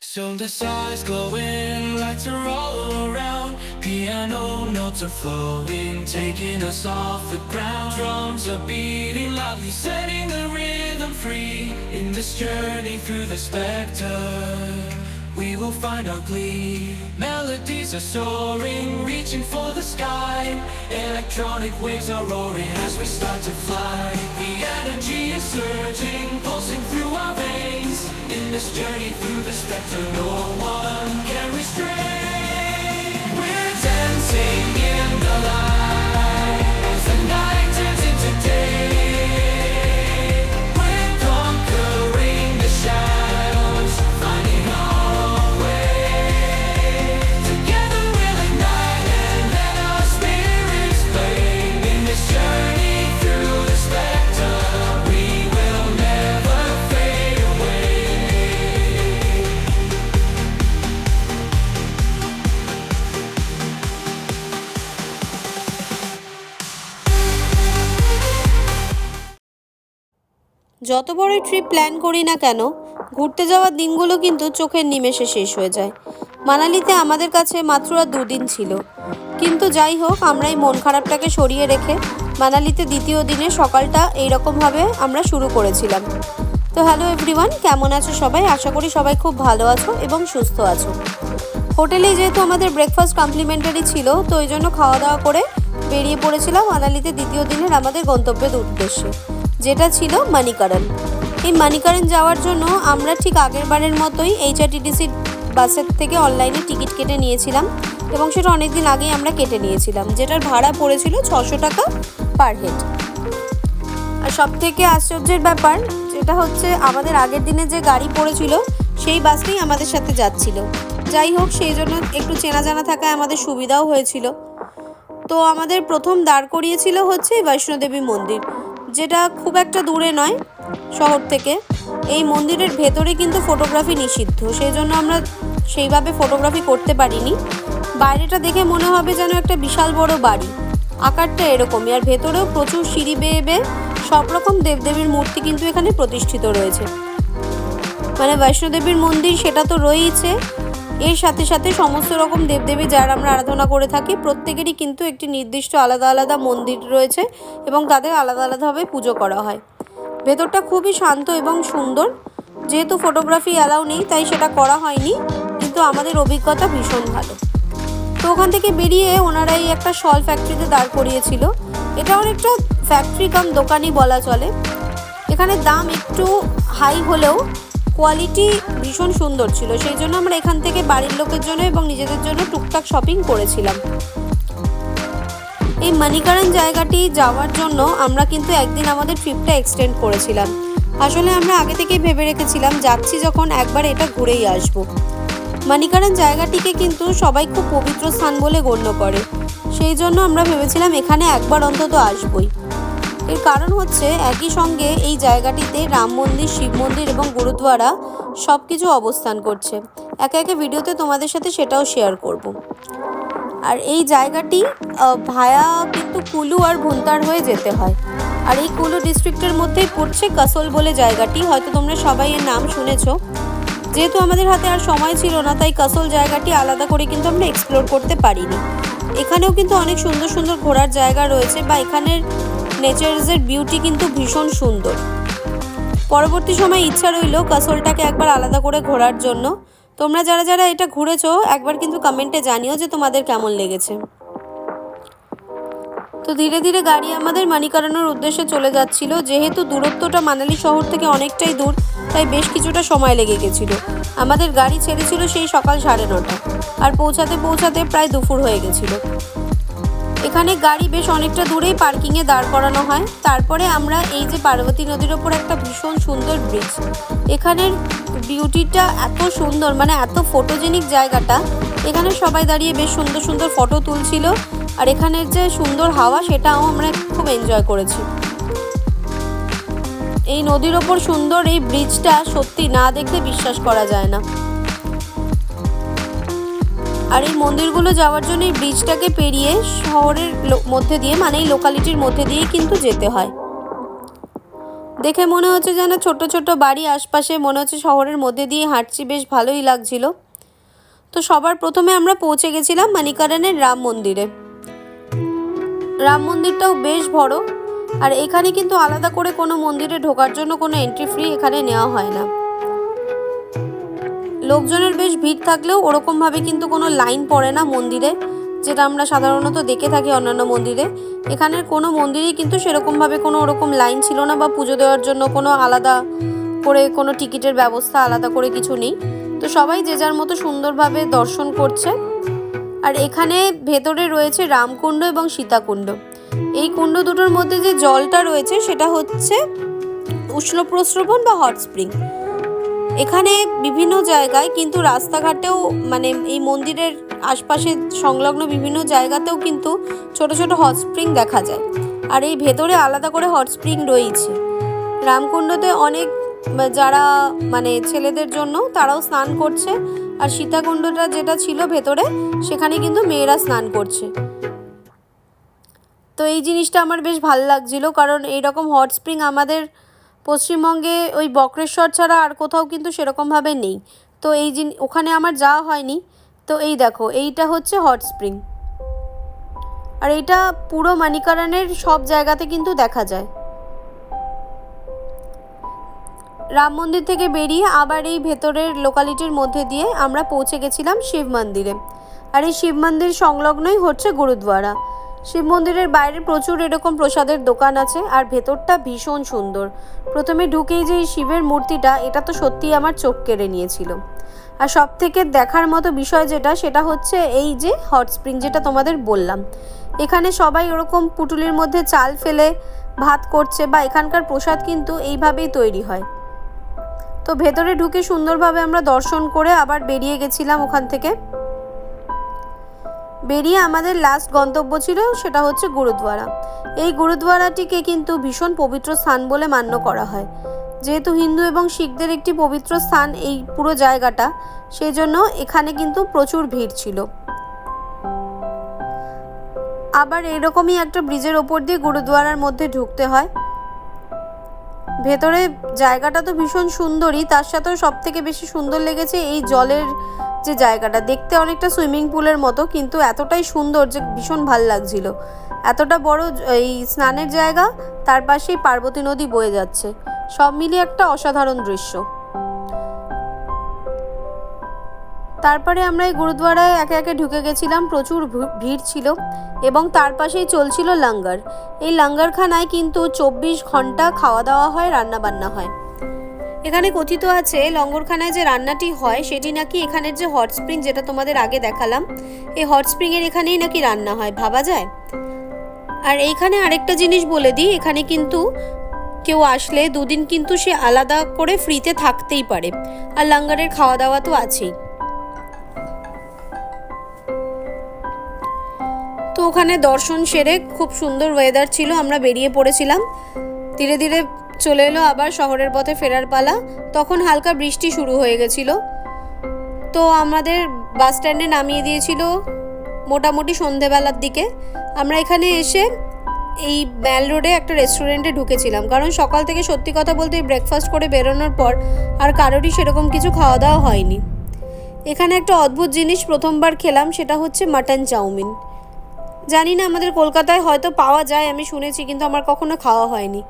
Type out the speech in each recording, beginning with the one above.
Soon the stars glowing, lights are all around. Piano notes are flowing, taking us off the ground. Drums are beating loudly, setting the rhythm free. In this journey through the spectre, we will find our glee. Melodies are soaring, reaching for the sky. Electronic waves are roaring as we start to fly. The energy is surging, pulsing through our veins. In this journey through the spectre, no one can restrain. We're dancing in যত বড়ই trip plan করি না কেন, ঘুরতে যাওয়ার দিনগুলো কিন্তু চোখের নিমেষে শেষ হয়ে যায়। মানালিতে আমাদের কাছে মাত্র আর দুদিন ছিল। কিন্তু যাই হোক, আমরা এই মন খারাপটাকে সরিয়ে রেখে মানালিতে দ্বিতীয় দিনে সকালটা এইরকমভাবে আমরা শুরু করেছিলাম। তো হ্যালো এভরিওয়ান কেমন আছো সবাই? আশা করি সবাই খুব ভালো আছো এবং সুস্থ আছো। হোটেলে যেহেতু আমাদের ব্রেকফাস্ট কমপ্লিমেন্টারি ছিল, তো ওই জন্য খাওয়া দাওয়া করে বেরিয়ে পড়েছিলাম মানালিতে দ্বিতীয় দিনের আমাদের গন্তব্যের উদ্দেশ্যে। যেটা ছিল মানিকারণ এই মানিকারণ যাওয়ার জন্য আমরা ঠিক আগের বারের মতোই এইচআরটিডিসি বাসের থেকে অনলাইনে টিকিট কেটে নিয়েছিলাম এবং সেটা অনেক দিন আগেই আমরা কেটে নিয়েছিলাম, যেটার ভাড়া পড়েছিল ছশো টাকা পার হেড। আর সব থেকে আশ্চর্যের ব্যাপার যেটা হচ্ছে আমাদের আগের দিনে যে গাড়ি পড়েছিল, সেই বাসটাই আমাদের সাথে যাচ্ছিল। যাই হোক, সেই জন্য একটু চেনা জানা থাকায় আমাদের সুবিধাও হয়েছিল। তো আমাদের প্রথম দাঁড় করিয়েছিল হচ্ছে বৈষ্ণোদেবী মন্দির। যেটা খুব একটা দূরে নয় শহর থেকে। এই মন্দিরের ভেতরে কিন্তু ফটোগ্রাফি নিষিদ্ধ সেই জন্য আমরা সেইভাবে ফটোগ্রাফি করতে পারিনি। বাইরেটা দেখে মনে হবে যেন একটা বিশাল বড় বাড়ি। আকারটা এরকমই, আর ভেতরেও প্রচুর সিঁড়ি বেয়ে বেয়ে সব রকম দেবদেবীর মূর্তি কিন্তু এখানে প্রতিষ্ঠিত রয়েছে। মানে বৈষ্ণোদেবীর মন্দির সেটা তো রয়েইছে এর সাথে সাথে সমস্ত রকম দেবদেবী যারা আমরা আরাধনা করে থাকি, প্রত্যেকেরই কিন্তু একটি নির্দিষ্ট আলাদা আলাদা মন্দির রয়েছে এবং তাদের আলাদা আলাদাভাবে পুজো করা হয়। ভেতরটা খুবই শান্ত এবং সুন্দর। যেহেতু ফটোগ্রাফি অ্যালাউ নেই, তাই সেটা করা হয়নি, কিন্তু আমাদের অভিজ্ঞতা ভীষণ ভালো। তো ওখান থেকে বেরিয়ে ওনারাই একটা শল ফ্যাক্টরিতে দাঁড় করিয়েছিল। এটা অনেকটা ফ্যাক্টরি কাম দোকানই বলা চলে। এখানে দাম একটু হাই হলেও কোয়ালিটি ভীষণ সুন্দর ছিল। সেই জন্য আমরা এখান থেকে বাড়ির লোকের জন্য এবং নিজেদের জন্য টুকটাক শপিং করেছিলাম। এই মানিকারণ জায়গাটি যাওয়ার জন্য আমরা কিন্তু একদিন আমাদের ট্রিপটা এক্সটেন্ড করেছিলাম। আসলে আমরা আগে থেকেই ভেবে রেখেছিলাম, যাচ্ছি যখন একবার এটা ঘুরেই আসব। মানিকারণ জায়গাটিকে কিন্তু সবাই খুব পবিত্র স্থান বলে গণ্য করে। সেই জন্য আমরা ভেবেছিলাম এখানে একবার অন্তত আসবই। এর কারণ হচ্ছে একই সঙ্গে এই জায়গাটিতে রাম মন্দির, শিব মন্দির এবং গুরুদ্বারা সব কিছু অবস্থান করছে। একে একে ভিডিওতে তোমাদের সাথে সেটাও শেয়ার করব। আর এই জায়গাটি ভায়া কিন্তু কুলু আর ভুন্তার হয়ে যেতে হয়। আর এই কুলু ডিস্ট্রিক্টের মধ্যেই পড়ছে কাসল বলে জায়গাটি। হয়তো তোমরা সবাই এর নাম শুনেছো। যেহেতু আমাদের হাতে আর সময় ছিল না, তাই কাসল জায়গাটি আলাদা করে কিন্তু আমরা এক্সপ্লোর করতে পারিনি। এখানেও কিন্তু অনেক সুন্দর সুন্দর ঘোরার জায়গা রয়েছে বা এখানের নেচার্সের বিউটি কিন্তু ভীষণ সুন্দর। পরবর্তী সময় ইচ্ছা রইল কাসলটাকে একবার আলাদা করে ঘোরার জন্য। তোমরা যারা যারা এটা ঘুরেছো, একবার কিন্তু কমেন্টে জানিও যে তোমাদের কেমন লেগেছে। তো ধীরে ধীরে গাড়ি আমাদের মানিকারানোর উদ্দেশ্যে চলে যাচ্ছিল। যেহেতু দূরত্বটা মানালি শহর থেকে অনেকটাই দূর, তাই বেশ কিছুটা সময় লেগে গেছিল। আমাদের গাড়ি ছেড়েছিল সেই সকাল সাড়ে নটা। আর পৌঁছাতে পৌঁছাতে প্রায় দুপুর হয়ে গেছিল। এখানে গাড়ি বেশ অনেকটা দূরেই পার্কিংয়ে দাঁড় করানো হয়। তারপরে আমরা এই যে পার্বতী নদীর ওপর একটা ভীষণ সুন্দর ব্রিজ এখানের বিউটিটা এত সুন্দর মানে এত ফটোজেনিক জায়গাটা। এখানে সবাই দাঁড়িয়ে বেশ সুন্দর সুন্দর ফটো তুলছিল। আর এখানের যে সুন্দর হাওয়া, সেটাও আমরা খুব এনজয় করেছি। এই নদীর ওপর সুন্দর এই ব্রিজটা সত্যি না দেখলে বিশ্বাস করা যায় না। আর এই মন্দিরগুলো যাওয়ার জন্য এই ব্রিজটাকে পেরিয়ে শহরের মধ্যে দিয়ে মানে এই লোকালিটির মধ্যে দিয়ে কিন্তু যেতে হয়। দেখে মনে হচ্ছে যেন ছোট ছোট বাড়ি আশপাশে, মনে হচ্ছে শহরের মধ্যে দিয়ে হাঁটছি, বেশ ভালোই লাগছিল। তো সবার প্রথমে আমরা পৌঁছে গেছিলাম মানিকারণের রাম মন্দিরে। রাম মন্দিরটাও বেশ বড়, আর এখানে কিন্তু আলাদা করে কোনো মন্দিরে ঢোকার জন্য কোনো এন্ট্রি ফ্রি এখানে নেওয়া হয় না। লোকজনের বেশ ভিড় থাকলেও ওরকমভাবে কিন্তু কোনো লাইন পড়ে না মন্দিরে, যেটা আমরা সাধারণত দেখে থাকি অন্যান্য মন্দিরে। এখানের কোনো মন্দিরেই কিন্তু সেরকমভাবে কোনো ওরকম লাইন ছিল না বা পুজো দেওয়ার জন্য কোনো আলাদা করে, কোনো টিকিটের ব্যবস্থা আলাদা করে কিছু নেই। তো সবাই যে যার মতো সুন্দরভাবে দর্শন করছে। আর এখানে ভেতরে রয়েছে রামকুণ্ড এবং সীতাকুণ্ড। এই কুণ্ড দুটোর মধ্যে যে জলটা রয়েছে সেটা হচ্ছে উষ্ণ প্রস্রবণ বা হট স্প্রিং। এখানে বিভিন্ন জায়গায় কিন্তু রাস্তাঘাটেও মানে এই মন্দিরের আশপাশে সংলগ্ন বিভিন্ন জায়গাতেও কিন্তু ছোট ছোট হট স্প্রিং দেখা যায়। আর এই ভেতরে আলাদা করে হট স্প্রিং রয়েছে রামকুণ্ডতে অনেক, যারা মানে ছেলেদের জন্য তারাও স্নান করছে। আর সীতাকুণ্ডটা যেটা ছিল ভেতরে, সেখানে কিন্তু মেয়েরা স্নান করছে। তো এই জিনিসটা আমার বেশ ভালো লাগছিল, কারণ এইরকম হট স্প্রিং আমাদের পশ্চিমবঙ্গে ওই বক্রেশ্বর ছাড়া আর কোথাও কিন্তু সেরকমভাবে নেই। তো এই জিন, ওখানে আমার যাওয়া হয়নি। তো এই দেখো, এইটা হচ্ছে হট স্প্রিং। আর এইটা পুরো মানিকারানের সব জায়গাতে কিন্তু দেখা যায়। রাম মন্দির থেকে বেরিয়ে আবার এই ভেতরের লোকালিটির মধ্যে দিয়ে আমরা পৌঁছে গেছিলাম শিব মন্দিরে। আর এই শিব মন্দির সংলগ্নই হচ্ছে গুরুদ্বারা শিব মন্দিরের বাইরে প্রচুর এরকম প্রসাদের দোকান আছে, আর ভেতরটা ভীষণ সুন্দর। প্রথমে ঢুকেই যে শিবের মূর্তিটা, এটা তো সত্যিই আমার চোখ কেড়ে নিয়েছিল। আর সব থেকে দেখার মতো বিষয় যেটা, সেটা হচ্ছে এই যে হট স্প্রিং যেটা তোমাদের বললাম। এখানে সবাই ওরকম পুটুলির মধ্যে চাল ফেলে ভাত করছে, বা এখানকার প্রসাদ কিন্তু এইভাবেই তৈরি হয়। তো ভেতরে ঢুকে সুন্দরভাবে আমরা দর্শন করে আবার বেরিয়ে গেছিলাম ওখান থেকে। বেরিয়ে আমাদের লাস্ট গন্তব্য ছিল সেটা হচ্ছে গুরুদ্বারা এই গুরুদ্বারাটিকে কিন্তু ভীষণ পবিত্র স্থান বলে মান্য করা হয়। যেহেতু হিন্দু এবং শিখদের একটি পবিত্র স্থান এই পুরো জায়গাটা সেই জন্য এখানে কিন্তু প্রচুর ভিড় ছিল। আবার এরকমই একটা ব্রিজের ওপর দিয়ে গুরুদ্বারার মধ্যে ঢুকতে হয়। ভেতরে জায়গাটা তো ভীষণ সুন্দরই তার সাথেও সব থেকে বেশি সুন্দর লেগেছে এই জলের যে জায়গাটা। দেখতে অনেকটা সুইমিং পুলের মতো, কিন্তু এতটাই সুন্দর যে ভীষণ ভালো লাগছিল। এতটা বড় এই স্নানের জায়গা, তার পাশেই পার্বতী নদী বয়ে যাচ্ছে। সব মিলিয়ে একটা অসাধারণ দৃশ্য। তারপরে আমরা এই গুরুদ্বারায় একে একে ঢুকে গেছিলাম, প্রচুর ভিড় ছিল এবং তার পাশেই চলছিল লাঙ্গার। এই লাঙ্গারখানায় কিন্তু চব্বিশ ঘণ্টা খাওয়া দাওয়া হয় রান্না বান্না হয়। এখানে কথিত আছে, লঙ্গরখানায় যে রান্নাটি হয়, সেটি নাকি এখানের যে হট স্প্রিং, যেটা তোমাদের আগে দেখালাম, এই হট স্প্রিংয়ের এখানেই নাকি রান্না হয়, ভাবা যায়? আর এইখানে আরেকটা জিনিস বলে দিই, এখানে কিন্তু কেউ আসলে দুদিন কিন্তু সে আলাদা করে ফ্রিতে থাকতেই পারে। আর লাঙ্গারের খাওয়া দাওয়া তো আছেই। ওখানে দর্শন সেরে খুব সুন্দর ওয়েদার ছিল, আমরা বেরিয়ে পড়েছিলাম। ধীরে ধীরে চলে এলো আবার শহরের পথে ফেরার পালা। তখন হালকা বৃষ্টি শুরু হয়ে গেছিল। তো আমাদের বাস স্ট্যান্ডে নামিয়ে দিয়েছিল মোটামুটি সন্ধেবেলার দিকে। আমরা এখানে এসে এই ম্যাল রোডে একটা রেস্টুরেন্টে ঢুকেছিলাম। কারণ সকাল থেকে সত্যি কথা বলতে ব্রেকফাস্ট করে বেরোনোর পর আর কারোরই সেরকম কিছু খাওয়া দাওয়া হয়নি। এখানে একটা অদ্ভুত জিনিস প্রথমবার খেলাম, সেটা হচ্ছে মাটন চাউমিন। জানি না, আমাদের কলকাতায় হয়তো পাওয়া যায়, আমি শুনেছি, কিন্তু আমার কখনো খাওয়া হয়নি।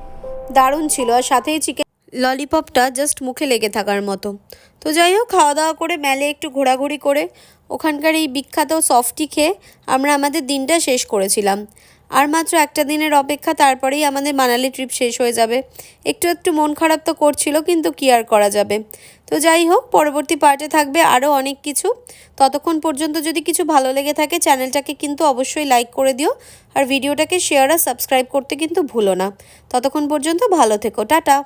দারুণ ছিল, আর সাথেই চিকেন ললিপপটা জাস্ট মুখে লেগে থাকার মতো। তো যাই হোক, খাওয়া দাওয়া করে মেলে একটু ঘোরাঘুরি করে। ওখানকার এই বিখ্যাত সফটি খেয়ে আমরা আমাদের দিনটা শেষ করেছিলাম। আর মাত্র একটা দিনের অপেক্ষা, তারপরেই আমাদের মানালি ট্রিপ শেষ হয়ে যাবে। একটু একটু মন খারাপ তো করছিল, কিন্তু কি আর করা যাবে? তো যাই হোক, পরবর্তী পার্টে থাকবে আরও অনেক কিছু। ততক্ষণ পর্যন্ত যদি কিছু ভালো লেগে থাকে, চ্যানেলটাকে কিন্তু অবশ্যই লাইক করে দিও। আর ভিডিওটাকে শেয়ার আর সাবস্ক্রাইব করতে কিন্তু ভুলো না। ততক্ষণ পর্যন্ত ভালো থেকো। টাটা!